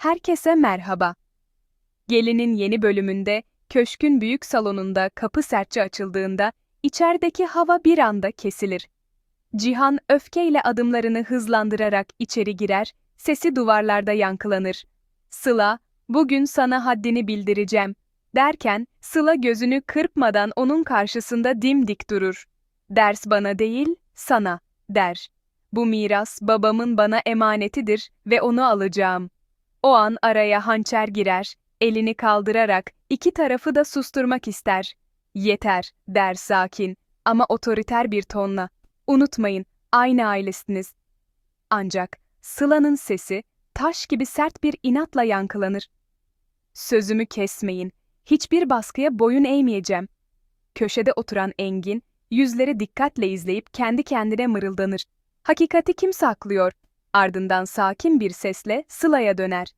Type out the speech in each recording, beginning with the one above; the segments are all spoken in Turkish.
Herkese merhaba. Gelinin yeni bölümünde köşkün büyük salonunda kapı sertçe açıldığında içerideki hava bir anda kesilir. Cihan öfkeyle adımlarını hızlandırarak içeri girer, sesi duvarlarda yankılanır. Sıla, bugün sana haddini bildireceğim, derken Sıla gözünü kırpmadan onun karşısında dimdik durur. Ders bana değil, sana, der. Bu miras babamın bana emanetidir ve onu alacağım. O an araya hançer girer, elini kaldırarak iki tarafı da susturmak ister. Yeter, der sakin ama otoriter bir tonla. Unutmayın, aynı ailesiniz. Ancak Sıla'nın sesi taş gibi sert bir inatla yankılanır. Sözümü kesmeyin, hiçbir baskıya boyun eğmeyeceğim. Köşede oturan Engin, yüzleri dikkatle izleyip kendi kendine mırıldanır. Hakikati kim saklıyor? Ardından sakin bir sesle Sıla'ya döner.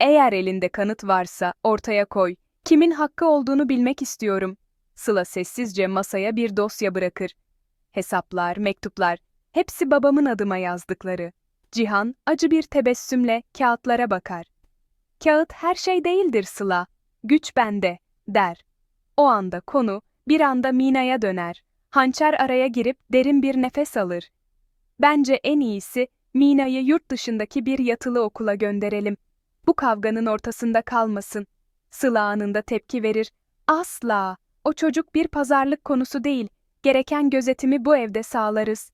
Eğer elinde kanıt varsa ortaya koy. Kimin hakkı olduğunu bilmek istiyorum. Sıla sessizce masaya bir dosya bırakır. Hesaplar, mektuplar, hepsi babamın adıma yazdıkları. Cihan acı bir tebessümle kağıtlara bakar. Kağıt her şey değildir Sıla. Güç bende, der. O anda konu bir anda Mina'ya döner. Hançer araya girip derin bir nefes alır. Bence en iyisi Mina'yı yurt dışındaki bir yatılı okula gönderelim. Bu kavganın ortasında kalmasın. Sıla anında tepki verir. Asla. O çocuk bir pazarlık konusu değil. Gereken gözetimi bu evde sağlarız.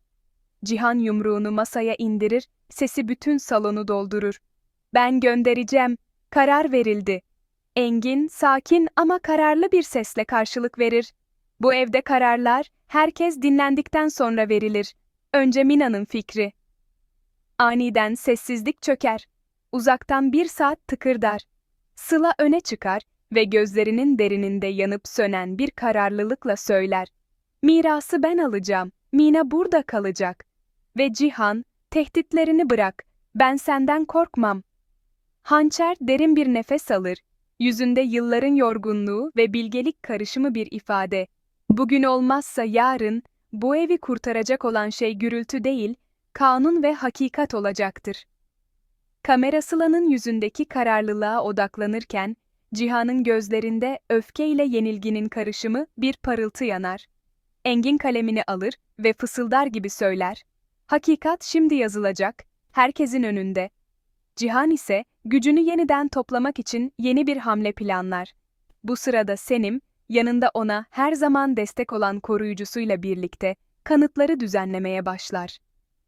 Cihan yumruğunu masaya indirir, sesi bütün salonu doldurur. Ben göndereceğim. Karar verildi. Engin, sakin ama kararlı bir sesle karşılık verir. Bu evde kararlar herkes dinlendikten sonra verilir. Önce Mina'nın fikri. Aniden sessizlik çöker. Uzaktan bir saat tıkırdar. Sıla öne çıkar ve gözlerinin derininde yanıp sönen bir kararlılıkla söyler. Mirası ben alacağım, Mina burada kalacak. Ve Cihan, tehditlerini bırak, ben senden korkmam. Hançer derin bir nefes alır, yüzünde yılların yorgunluğu ve bilgelik karışımı bir ifade. Bugün olmazsa yarın, bu evi kurtaracak olan şey gürültü değil, kanun ve hakikat olacaktır. Kamera Sıla'nın yüzündeki kararlılığa odaklanırken, Cihan'ın gözlerinde öfke ile yenilginin karışımı bir parıltı yanar. Engin kalemini alır ve fısıldar gibi söyler. Hakikat şimdi yazılacak, herkesin önünde. Cihan ise gücünü yeniden toplamak için yeni bir hamle planlar. Bu sırada Senim, yanında ona her zaman destek olan koruyucusuyla birlikte kanıtları düzenlemeye başlar.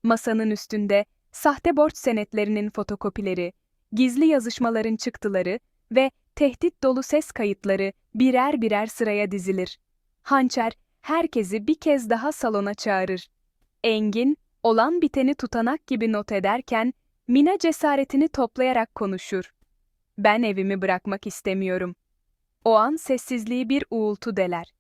Masanın üstünde sahte borç senetlerinin fotokopileri, gizli yazışmaların çıktıları ve tehdit dolu ses kayıtları birer birer sıraya dizilir. Hançer herkesi bir kez daha salona çağırır. Engin, olan biteni tutanak gibi not ederken Mina cesaretini toplayarak konuşur. Ben evimi bırakmak istemiyorum. O an sessizliği bir uğultu deler.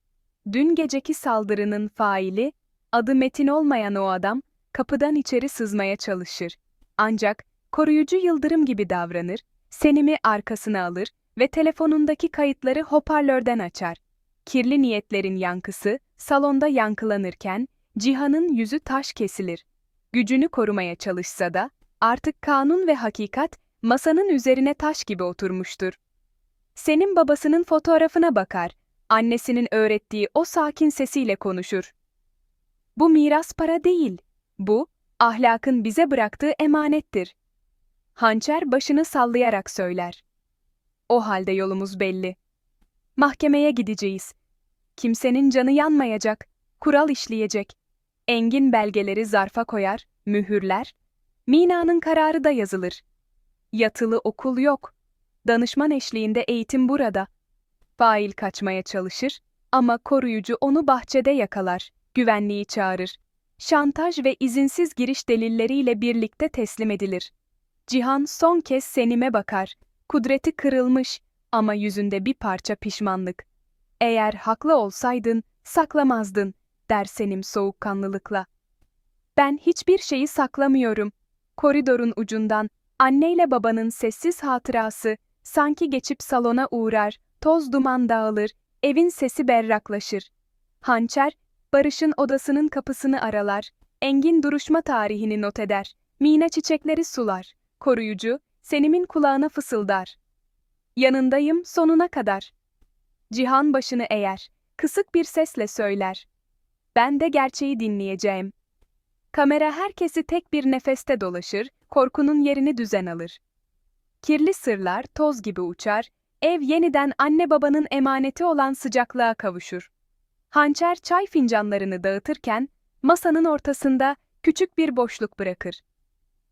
Dün geceki saldırının faili, adı Metin olmayan o adam, kapıdan içeri sızmaya çalışır. Ancak koruyucu yıldırım gibi davranır, Senimi arkasına alır ve telefonundaki kayıtları hoparlörden açar. Kirli niyetlerin yankısı salonda yankılanırken Cihan'ın yüzü taş kesilir. Gücünü korumaya çalışsa da artık kanun ve hakikat masanın üzerine taş gibi oturmuştur. Senin babasının fotoğrafına bakar, annesinin öğrettiği o sakin sesiyle konuşur. Bu miras para değil, bu, ahlakın bize bıraktığı emanettir. Hançer başını sallayarak söyler. O halde yolumuz belli. Mahkemeye gideceğiz. Kimsenin canı yanmayacak, kural işleyecek. Engin belgeleri zarfa koyar, mühürler. Mina'nın kararı da yazılır. Yatılı okul yok. Danışman eşliğinde eğitim burada. Fail kaçmaya çalışır ama koruyucu onu bahçede yakalar, güvenliği çağırır şantaj ve izinsiz giriş delilleriyle birlikte teslim edilir. Cihan son kez Senim'e bakar. Kudreti kırılmış ama yüzünde bir parça pişmanlık. Eğer haklı olsaydın, saklamazdın, der Senim soğukkanlılıkla. Ben hiçbir şeyi saklamıyorum. Koridorun ucundan anneyle babanın sessiz hatırası sanki geçip salona uğrar, toz duman dağılır, evin sesi berraklaşır. Hançer Barış'ın odasının kapısını aralar, Engin duruşma tarihini not eder, Mina çiçekleri sular, koruyucu, Senim'in kulağına fısıldar. Yanındayım sonuna kadar. Cihan başını eğer, kısık bir sesle söyler. Ben de gerçeği dinleyeceğim. Kamera herkesi tek bir nefeste dolaşır, korkunun yerini düzen alır. Kirli sırlar toz gibi uçar, ev yeniden anne babanın emaneti olan sıcaklığa kavuşur. Hançer çay fincanlarını dağıtırken, masanın ortasında küçük bir boşluk bırakır.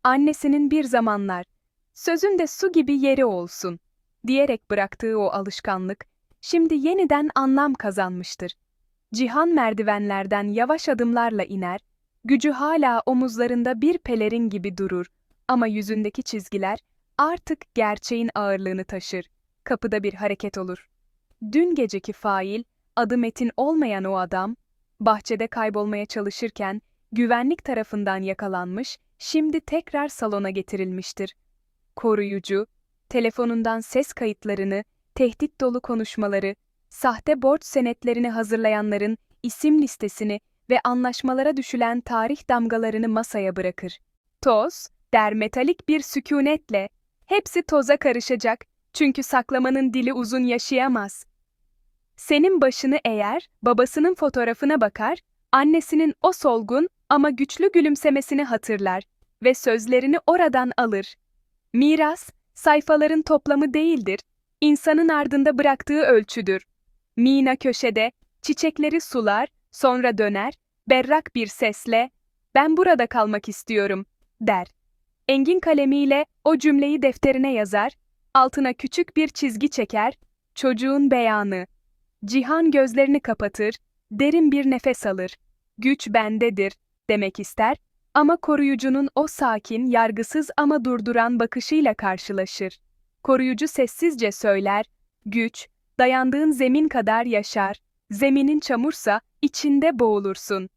Annesinin bir zamanlar, sözün de su gibi yeri olsun, diyerek bıraktığı o alışkanlık, şimdi yeniden anlam kazanmıştır. Cihan merdivenlerden yavaş adımlarla iner, gücü hala omuzlarında bir pelerin gibi durur ama yüzündeki çizgiler artık gerçeğin ağırlığını taşır. Kapıda bir hareket olur. Dün geceki fail, adı Metin olmayan o adam, bahçede kaybolmaya çalışırken güvenlik tarafından yakalanmış, şimdi tekrar salona getirilmiştir. Koruyucu, telefonundan ses kayıtlarını, tehdit dolu konuşmaları, sahte borç senetlerini hazırlayanların isim listesini ve anlaşmalara düşülen tarih damgalarını masaya bırakır. Toz, der metalik bir sükunetle, hepsi toza karışacak çünkü saklamanın dili uzun yaşayamaz. Senin başını eğer, babasının fotoğrafına bakar, annesinin o solgun ama güçlü gülümsemesini hatırlar ve sözlerini oradan alır. Miras, sayfaların toplamı değildir, insanın ardında bıraktığı ölçüdür. Mina köşede, çiçekleri sular, sonra döner, berrak bir sesle, ben burada kalmak istiyorum, der. Engin kalemiyle o cümleyi defterine yazar, altına küçük bir çizgi çeker, çocuğun beyanı. Cihan gözlerini kapatır, derin bir nefes alır. Güç bendedir, demek ister ama koruyucunun o sakin, yargısız ama durduran bakışıyla karşılaşır. Koruyucu sessizce söyler, güç, dayandığın zemin kadar yaşar, zeminin çamursa içinde boğulursun.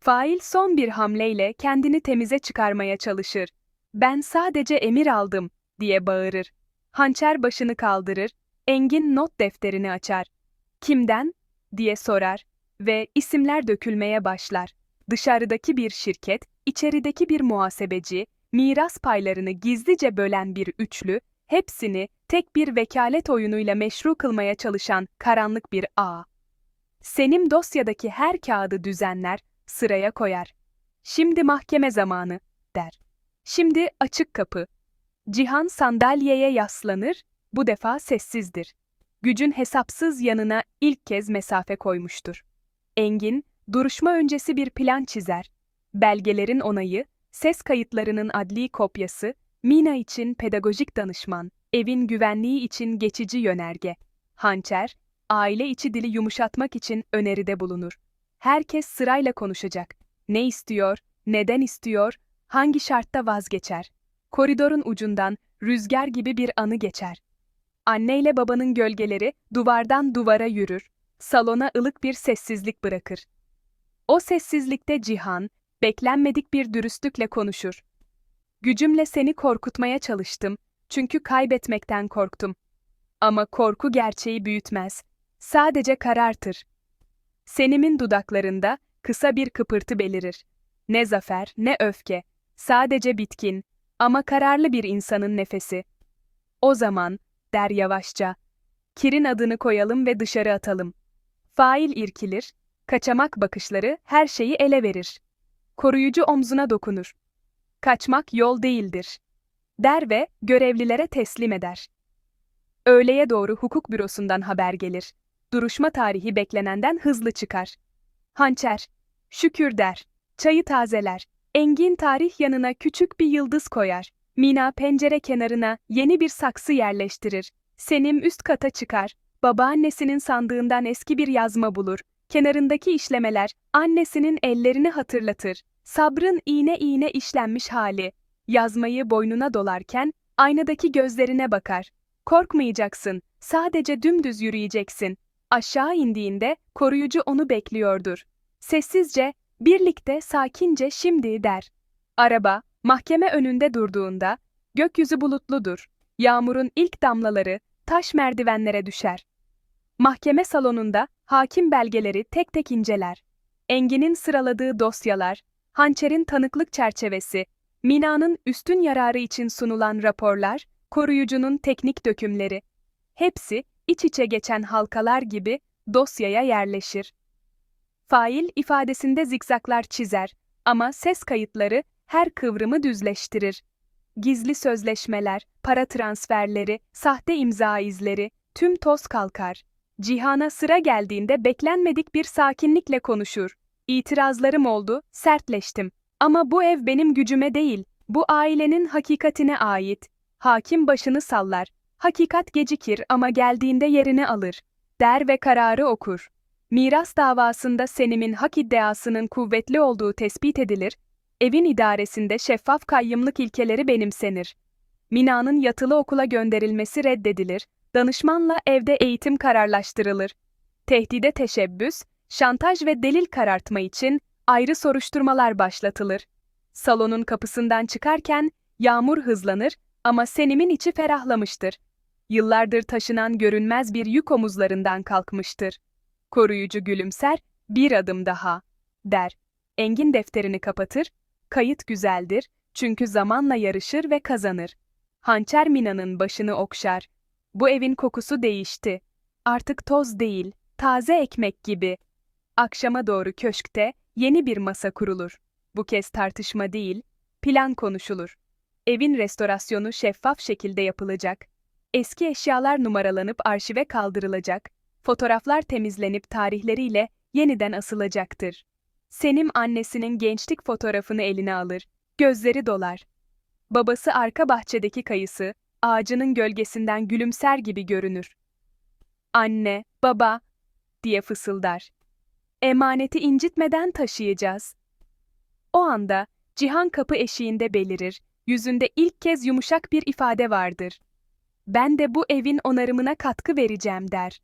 Fail son bir hamleyle kendini temize çıkarmaya çalışır. Ben sadece emir aldım, diye bağırır. Hançer başını kaldırır, Engin not defterini açar. Kimden? diye sorar ve isimler dökülmeye başlar. Dışarıdaki bir şirket, içerideki bir muhasebeci, miras paylarını gizlice bölen bir üçlü, hepsini tek bir vekalet oyunuyla meşru kılmaya çalışan karanlık bir ağ. Senim dosyadaki her kağıdı düzenler, sıraya koyar. Şimdi mahkeme zamanı, der. Şimdi açık kapı. Cihan sandalyeye yaslanır, bu defa sessizdir. Gücün hesapsız yanına ilk kez mesafe koymuştur. Engin, duruşma öncesi bir plan çizer. Belgelerin onayı, ses kayıtlarının adli kopyası, Mina için pedagojik danışman, evin güvenliği için geçici yönerge. Hançer, aile içi dili yumuşatmak için öneride bulunur. Herkes sırayla konuşacak. Ne istiyor, neden istiyor, hangi şartta vazgeçer? Koridorun ucundan rüzgar gibi bir anı geçer. Anneyle babanın gölgeleri duvardan duvara yürür. Salona ılık bir sessizlik bırakır. O sessizlikte Cihan, beklenmedik bir dürüstlükle konuşur. Gücümle seni korkutmaya çalıştım, çünkü kaybetmekten korktum. Ama korku gerçeği büyütmez, sadece karartır. Senim'in dudaklarında kısa bir kıpırtı belirir. Ne zafer, ne öfke, sadece bitkin ama kararlı bir insanın nefesi. O zaman, der yavaşça, Kir'in adını koyalım ve dışarı atalım. Fail irkilir, kaçamak bakışları her şeyi ele verir. Koruyucu omzuna dokunur. Kaçmak yol değildir. Der ve görevlilere teslim eder. Öğleye doğru hukuk bürosundan haber gelir. Duruşma tarihi beklenenden hızlı çıkar. Hançer, şükür der, çayı tazeler, engin tarih yanına küçük bir yıldız koyar. Mina pencere kenarına yeni bir saksı yerleştirir. Senim üst kata çıkar. Babaannesinin sandığından eski bir yazma bulur. Kenarındaki işlemeler annesinin ellerini hatırlatır. Sabrın iğne iğne işlenmiş hali. Yazmayı boynuna dolarken aynadaki gözlerine bakar. Korkmayacaksın, sadece dümdüz yürüyeceksin. Aşağı indiğinde koruyucu onu bekliyordur. Sessizce, birlikte sakince şimdi der. Araba, mahkeme önünde durduğunda, gökyüzü bulutludur. Yağmurun ilk damlaları taş merdivenlere düşer. Mahkeme salonunda hakim belgeleri tek tek inceler. Engin'in sıraladığı dosyalar, hançerin tanıklık çerçevesi, Mina'nın üstün yararı için sunulan raporlar, koruyucunun teknik dökümleri. Hepsi iç içe geçen halkalar gibi dosyaya yerleşir. Fail ifadesinde zikzaklar çizer ama ses kayıtları her kıvrımı düzleştirir. Gizli sözleşmeler, para transferleri, sahte imza izleri, tüm toz kalkar. Cihan'a sıra geldiğinde beklenmedik bir sakinlikle konuşur. İtirazlarım oldu, sertleştim. Ama bu ev benim gücüme değil, bu ailenin hakikatine ait. Hakim başını sallar. Hakikat gecikir ama geldiğinde yerini alır. Der ve kararı okur. Miras davasında Senim'in hak iddiasının kuvvetli olduğu tespit edilir, evin idaresinde şeffaf kayyımlık ilkeleri benimsenir. Mina'nın yatılı okula gönderilmesi reddedilir, danışmanla evde eğitim kararlaştırılır. Tehdide teşebbüs, şantaj ve delil karartma için ayrı soruşturmalar başlatılır. Salonun kapısından çıkarken yağmur hızlanır ama Senim'in içi ferahlamıştır. Yıllardır taşınan görünmez bir yük omuzlarından kalkmıştır. Koruyucu gülümser, bir adım daha, der. Engin defterini kapatır, kayıt güzeldir, çünkü zamanla yarışır ve kazanır. Hançer Mina'nın başını okşar. Bu evin kokusu değişti. Artık toz değil, taze ekmek gibi. Akşama doğru köşkte yeni bir masa kurulur. Bu kez tartışma değil, plan konuşulur. Evin restorasyonu şeffaf şekilde yapılacak. Eski eşyalar numaralanıp arşive kaldırılacak. Fotoğraflar temizlenip tarihleriyle yeniden asılacaktır. Senim annesinin gençlik fotoğrafını eline alır. Gözleri dolar. Babası arka bahçedeki kayısı, ağacının gölgesinden gülümser gibi görünür. Anne, baba, diye fısıldar. Emaneti incitmeden taşıyacağız. O anda Cihan kapı eşiğinde belirir, yüzünde ilk kez yumuşak bir ifade vardır. Ben de bu evin onarımına katkı vereceğim der.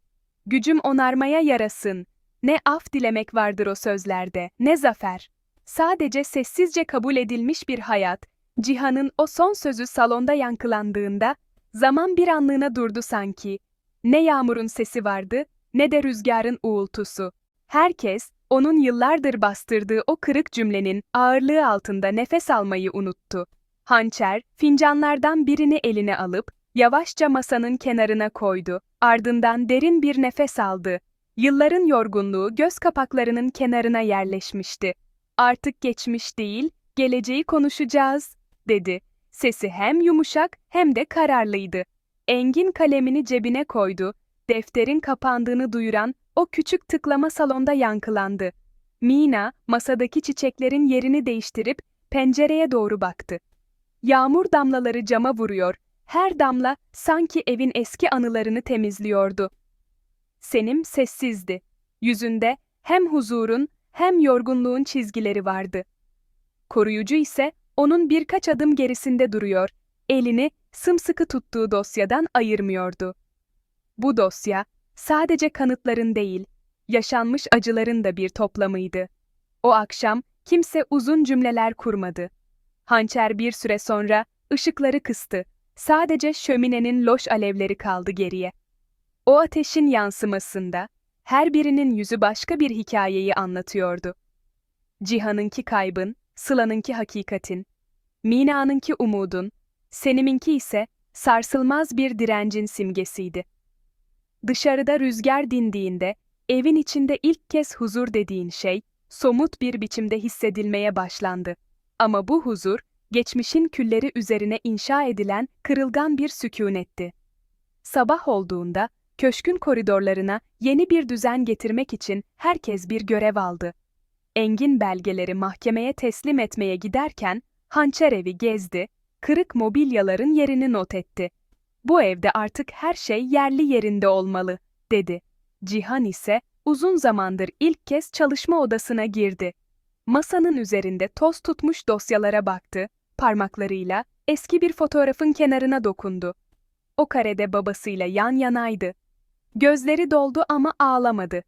Gücüm onarmaya yarasın. Ne af dilemek vardır o sözlerde, ne zafer. Sadece sessizce kabul edilmiş bir hayat. Cihan'ın o son sözü salonda yankılandığında, zaman bir anlığına durdu sanki. Ne yağmurun sesi vardı, ne de rüzgarın uğultusu. Herkes, onun yıllardır bastırdığı o kırık cümlenin ağırlığı altında nefes almayı unuttu. Hançer, fincanlardan birini eline alıp, yavaşça masanın kenarına koydu. Ardından derin bir nefes aldı. Yılların yorgunluğu göz kapaklarının kenarına yerleşmişti. Artık geçmiş değil, geleceği konuşacağız, dedi. Sesi hem yumuşak hem de kararlıydı. Engin kalemini cebine koydu. Defterin kapandığını duyuran o küçük tıklama salonda yankılandı. Mina, masadaki çiçeklerin yerini değiştirip pencereye doğru baktı. Yağmur damlaları cama vuruyor, her damla sanki evin eski anılarını temizliyordu. Senim sessizdi. Yüzünde hem huzurun hem yorgunluğun çizgileri vardı. Koruyucu ise onun birkaç adım gerisinde duruyor, elini sımsıkı tuttuğu dosyadan ayırmıyordu. Bu dosya, sadece kanıtların değil, yaşanmış acıların da bir toplamıydı. O akşam kimse uzun cümleler kurmadı. Hançer bir süre sonra ışıkları kıstı. Sadece şöminenin loş alevleri kaldı geriye. O ateşin yansımasında her birinin yüzü başka bir hikayeyi anlatıyordu. Cihan'ınki kaybın, Sıla'nınki hakikatin, Mina'nınki umudun, Senim'inki ise sarsılmaz bir direncin simgesiydi. Dışarıda rüzgar dindiğinde, evin içinde ilk kez huzur dediğin şey, somut bir biçimde hissedilmeye başlandı. Ama bu huzur, geçmişin külleri üzerine inşa edilen kırılgan bir sükunetti. Sabah olduğunda, köşkün koridorlarına yeni bir düzen getirmek için herkes bir görev aldı. Engin belgeleri mahkemeye teslim etmeye giderken, hançer evi gezdi, kırık mobilyaların yerini not etti. Bu evde artık her şey yerli yerinde olmalı, dedi. Cihan ise uzun zamandır ilk kez çalışma odasına girdi. Masanın üzerinde toz tutmuş dosyalara baktı, parmaklarıyla eski bir fotoğrafın kenarına dokundu. O karede babasıyla yan yanaydı. Gözleri doldu ama ağlamadı.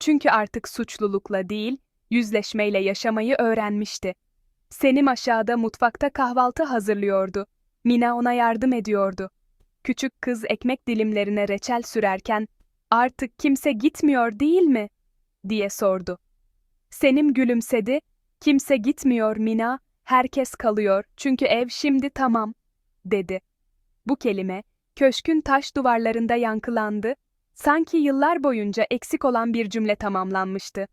Çünkü artık suçlulukla değil, yüzleşmeyle yaşamayı öğrenmişti. Senim aşağıda mutfakta kahvaltı hazırlıyordu. Mina ona yardım ediyordu. Küçük kız ekmek dilimlerine reçel sürerken, "Artık kimse gitmiyor değil mi?" diye sordu. Senim gülümsedi. "Kimse gitmiyor Mina, herkes kalıyor çünkü ev şimdi tamam." dedi. Bu kelime, köşkün taş duvarlarında yankılandı, sanki yıllar boyunca eksik olan bir cümle tamamlanmıştı.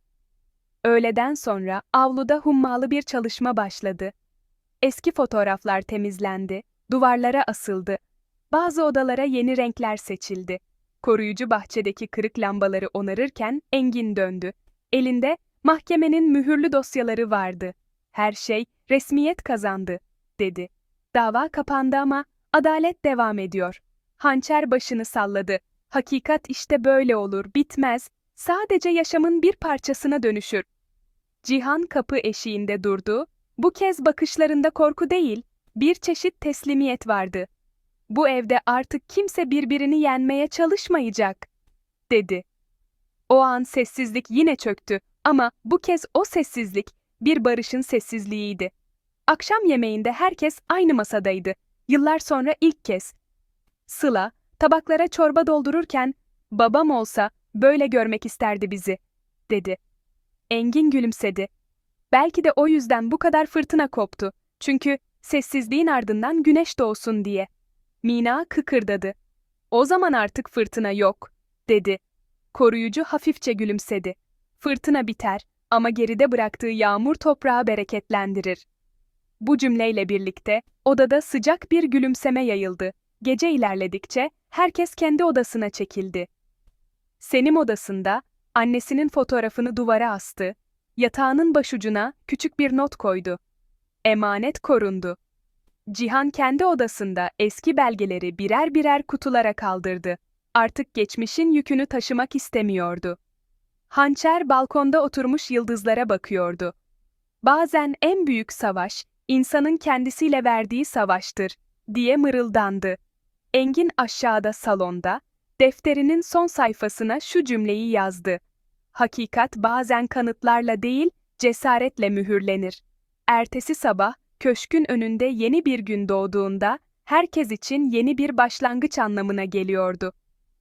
Öğleden sonra avluda hummalı bir çalışma başladı. Eski fotoğraflar temizlendi, duvarlara asıldı. Bazı odalara yeni renkler seçildi. Koruyucu bahçedeki kırık lambaları onarırken Engin döndü. Elinde mahkemenin mühürlü dosyaları vardı. Her şey resmiyet kazandı, dedi. Dava kapandı ama adalet devam ediyor. Hançer başını salladı. Hakikat işte böyle olur, bitmez. Sadece yaşamın bir parçasına dönüşür. Cihan kapı eşiğinde durdu. Bu kez bakışlarında korku değil, bir çeşit teslimiyet vardı. Bu evde artık kimse birbirini yenmeye çalışmayacak, dedi. O an sessizlik yine çöktü ama bu kez o sessizlik bir barışın sessizliğiydi. Akşam yemeğinde herkes aynı masadaydı. Yıllar sonra ilk kez. Sıla, tabaklara çorba doldururken, babam olsa böyle görmek isterdi bizi, dedi. Engin gülümsedi. Belki de o yüzden bu kadar fırtına koptu. Çünkü sessizliğin ardından güneş doğsun diye. Mina kıkırdadı. O zaman artık fırtına yok, dedi. Koruyucu hafifçe gülümsedi. Fırtına biter ama geride bıraktığı yağmur toprağı bereketlendirir. Bu cümleyle birlikte odada sıcak bir gülümseme yayıldı. Gece ilerledikçe herkes kendi odasına çekildi. Senim odasında annesinin fotoğrafını duvara astı, yatağının başucuna küçük bir not koydu. Emanet korundu. Cihan kendi odasında eski belgeleri birer birer kutulara kaldırdı. Artık geçmişin yükünü taşımak istemiyordu. Hançer balkonda oturmuş yıldızlara bakıyordu. Bazen en büyük savaş, insanın kendisiyle verdiği savaştır, diye mırıldandı. Engin aşağıda salonda, defterinin son sayfasına şu cümleyi yazdı. Hakikat bazen kanıtlarla değil, cesaretle mühürlenir. Ertesi sabah, köşkün önünde yeni bir gün doğduğunda, herkes için yeni bir başlangıç anlamına geliyordu.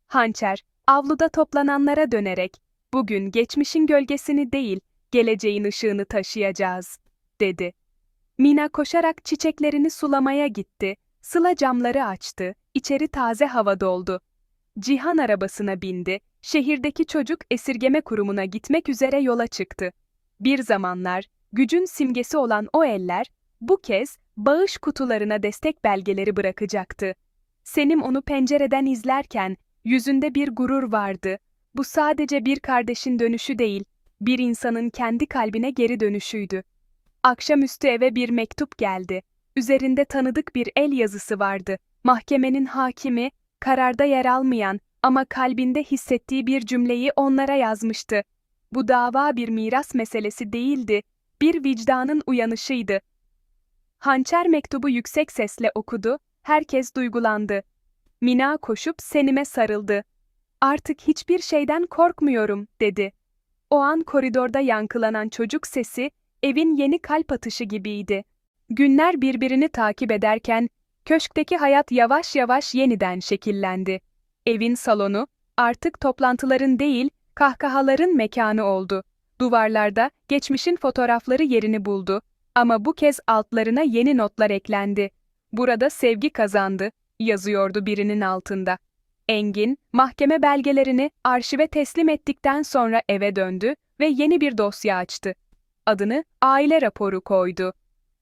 Hançer, avluda toplananlara dönerek, bugün geçmişin gölgesini değil, geleceğin ışığını taşıyacağız, dedi. Mina koşarak çiçeklerini sulamaya gitti, Sıla camları açtı, içeri taze hava doldu. Cihan arabasına bindi, şehirdeki çocuk esirgeme kurumuna gitmek üzere yola çıktı. Bir zamanlar, gücün simgesi olan o eller, bu kez bağış kutularına destek belgeleri bırakacaktı. Senim onu pencereden izlerken yüzünde bir gurur vardı. Bu sadece bir kardeşin dönüşü değil, bir insanın kendi kalbine geri dönüşüydü. Akşamüstü eve bir mektup geldi. Üzerinde tanıdık bir el yazısı vardı. Mahkemenin hakimi, kararda yer almayan ama kalbinde hissettiği bir cümleyi onlara yazmıştı. Bu dava bir miras meselesi değildi, bir vicdanın uyanışıydı. Hançer mektubu yüksek sesle okudu, herkes duygulandı. Mina koşup Senim'e sarıldı. Artık hiçbir şeyden korkmuyorum, dedi. O an koridorda yankılanan çocuk sesi, evin yeni kalp atışı gibiydi. Günler birbirini takip ederken, köşkteki hayat yavaş yavaş yeniden şekillendi. Evin salonu, artık toplantıların değil, kahkahaların mekanı oldu. Duvarlarda geçmişin fotoğrafları yerini buldu. Ama bu kez altlarına yeni notlar eklendi. Burada sevgi kazandı, yazıyordu birinin altında. Engin, mahkeme belgelerini arşive teslim ettikten sonra eve döndü ve yeni bir dosya açtı. Adını aile raporu koydu.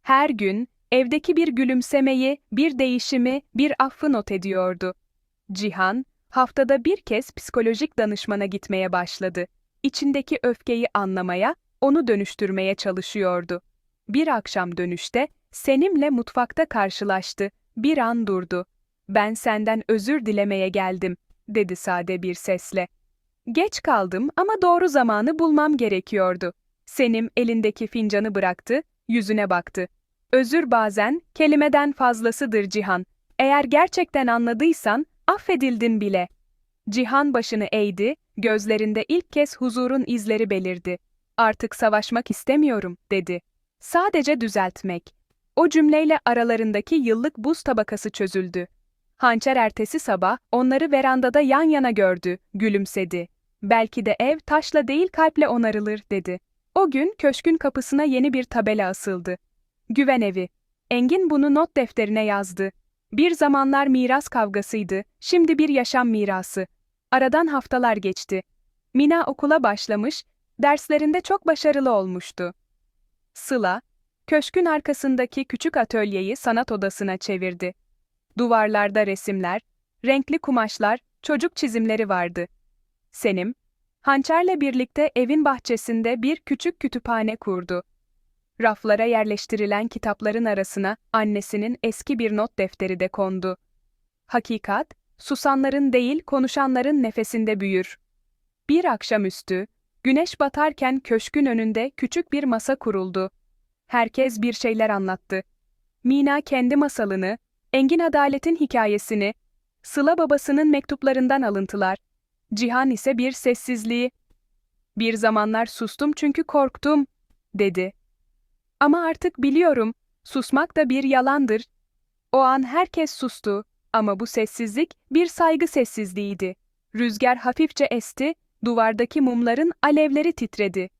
Her gün evdeki bir gülümsemeyi, bir değişimi, bir affı not ediyordu. Cihan, haftada bir kez psikolojik danışmana gitmeye başladı. İçindeki öfkeyi anlamaya, onu dönüştürmeye çalışıyordu. Bir akşam dönüşte Senim'le mutfakta karşılaştı. Bir an durdu. Ben senden özür dilemeye geldim, dedi sade bir sesle. Geç kaldım ama doğru zamanı bulmam gerekiyordu. Senim elindeki fincanı bıraktı, yüzüne baktı. Özür bazen kelimeden fazlasıdır Cihan. Eğer gerçekten anladıysan affedildin bile. Cihan başını eğdi, gözlerinde ilk kez huzurun izleri belirdi. Artık savaşmak istemiyorum, dedi. Sadece düzeltmek. O cümleyle aralarındaki yıllık buz tabakası çözüldü. Hançer ertesi sabah onları verandada yan yana gördü, gülümsedi. Belki de ev taşla değil kalple onarılır, dedi. O gün köşkün kapısına yeni bir tabela asıldı. Güven evi. Engin bunu not defterine yazdı. Bir zamanlar miras kavgasıydı, şimdi bir yaşam mirası. Aradan haftalar geçti. Mina okula başlamış, derslerinde çok başarılı olmuştu. Sıla, köşkün arkasındaki küçük atölyeyi sanat odasına çevirdi. Duvarlarda resimler, renkli kumaşlar, çocuk çizimleri vardı. Senim, hançerle birlikte evin bahçesinde bir küçük kütüphane kurdu. Raflara yerleştirilen kitapların arasına annesinin eski bir not defteri de kondu. Hakikat, susanların değil konuşanların nefesinde büyür. Bir akşamüstü, güneş batarken köşkün önünde küçük bir masa kuruldu. Herkes bir şeyler anlattı. Mina kendi masalını, Engin Adalet'in hikayesini, Sıla babasının mektuplarından alıntılar, Cihan ise bir sessizliği. Bir zamanlar sustum çünkü korktum, dedi. Ama artık biliyorum, susmak da bir yalandır. O an herkes sustu ama bu sessizlik bir saygı sessizliğiydi. Rüzgar hafifçe esti, duvardaki mumların alevleri titredi.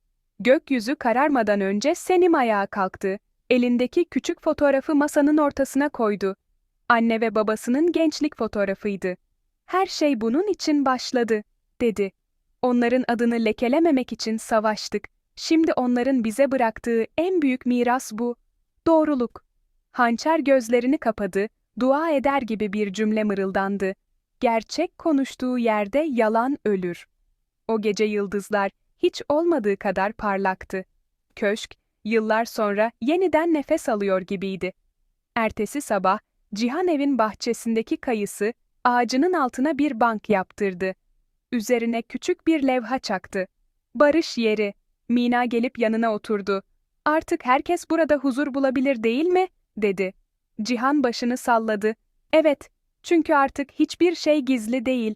Gökyüzü kararmadan önce Senim ayağa kalktı. Elindeki küçük fotoğrafı masanın ortasına koydu. Anne ve babasının gençlik fotoğrafıydı. Her şey bunun için başladı, dedi. Onların adını lekelememek için savaştık. Şimdi onların bize bıraktığı en büyük miras bu. Doğruluk. Hançer gözlerini kapadı, dua eder gibi bir cümle mırıldandı. Gerçek konuştuğu yerde yalan ölür. O gece yıldızlar hiç olmadığı kadar parlaktı. Köşk, yıllar sonra yeniden nefes alıyor gibiydi. Ertesi sabah, Cihan evin bahçesindeki kayısı, ağacının altına bir bank yaptırdı. Üzerine küçük bir levha çaktı. Barış yeri. Mina gelip yanına oturdu. Artık herkes burada huzur bulabilir değil mi? dedi. Cihan başını salladı. Evet, çünkü artık hiçbir şey gizli değil.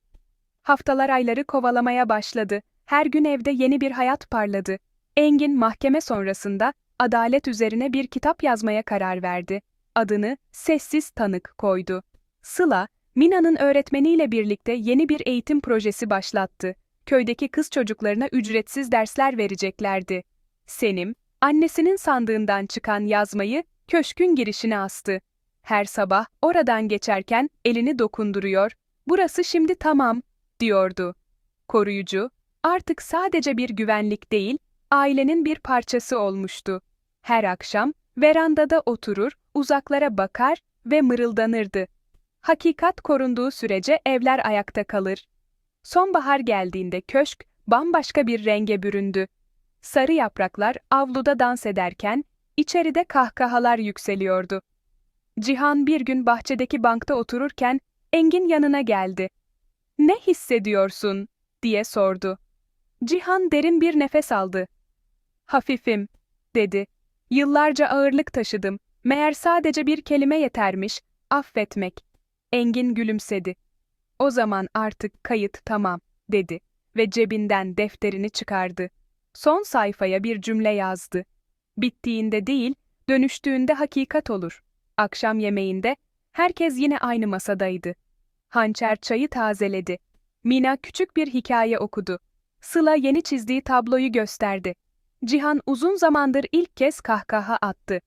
Haftalar ayları kovalamaya başladı. Her gün evde yeni bir hayat parladı. Engin mahkeme sonrasında adalet üzerine bir kitap yazmaya karar verdi. Adını Sessiz Tanık koydu. Sıla, Mina'nın öğretmeniyle birlikte yeni bir eğitim projesi başlattı. Köydeki kız çocuklarına ücretsiz dersler vereceklerdi. Senim, annesinin sandığından çıkan yazmayı köşkün girişine astı. Her sabah oradan geçerken elini dokunduruyor, burası şimdi tamam, diyordu. Koruyucu, artık sadece bir güvenlik değil, ailenin bir parçası olmuştu. Her akşam verandada oturur, uzaklara bakar ve mırıldanırdı. Hakikat korunduğu sürece evler ayakta kalır. Sonbahar geldiğinde köşk bambaşka bir renge büründü. Sarı yapraklar avluda dans ederken içeride kahkahalar yükseliyordu. Cihan bir gün bahçedeki bankta otururken Engin yanına geldi. "Ne hissediyorsun?" diye sordu. Cihan derin bir nefes aldı. "Hafifim." dedi. "Yıllarca ağırlık taşıdım. Meğer sadece bir kelime yetermiş, affetmek." Engin gülümsedi. O zaman artık kayıt tamam, dedi ve cebinden defterini çıkardı. Son sayfaya bir cümle yazdı. Bittiğinde değil, dönüştüğünde hakikat olur. Akşam yemeğinde herkes yine aynı masadaydı. Hançer çayı tazeledi. Mina küçük bir hikaye okudu. Sıla yeni çizdiği tabloyu gösterdi. Cihan uzun zamandır ilk kez kahkaha attı.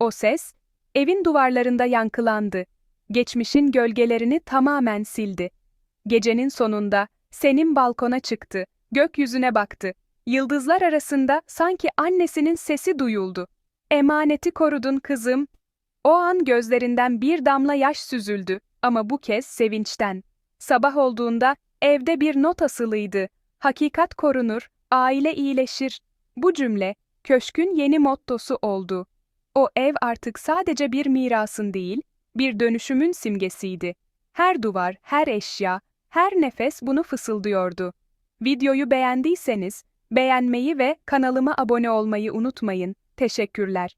O ses, evin duvarlarında yankılandı geçmişin gölgelerini tamamen sildi. Gecenin sonunda Senin balkona çıktı, gökyüzüne baktı. Yıldızlar arasında sanki annesinin sesi duyuldu. Emaneti korudun kızım. O an gözlerinden bir damla yaş süzüldü ama bu kez sevinçten. Sabah olduğunda evde bir not asılıydı. Hakikat korunur, aile iyileşir. Bu cümle köşkün yeni mottosu oldu. O ev artık sadece bir mirasın değil, bir dönüşümün simgesiydi. Her duvar, her eşya, her nefes bunu fısıldıyordu. Videoyu beğendiyseniz beğenmeyi ve kanalıma abone olmayı unutmayın. Teşekkürler.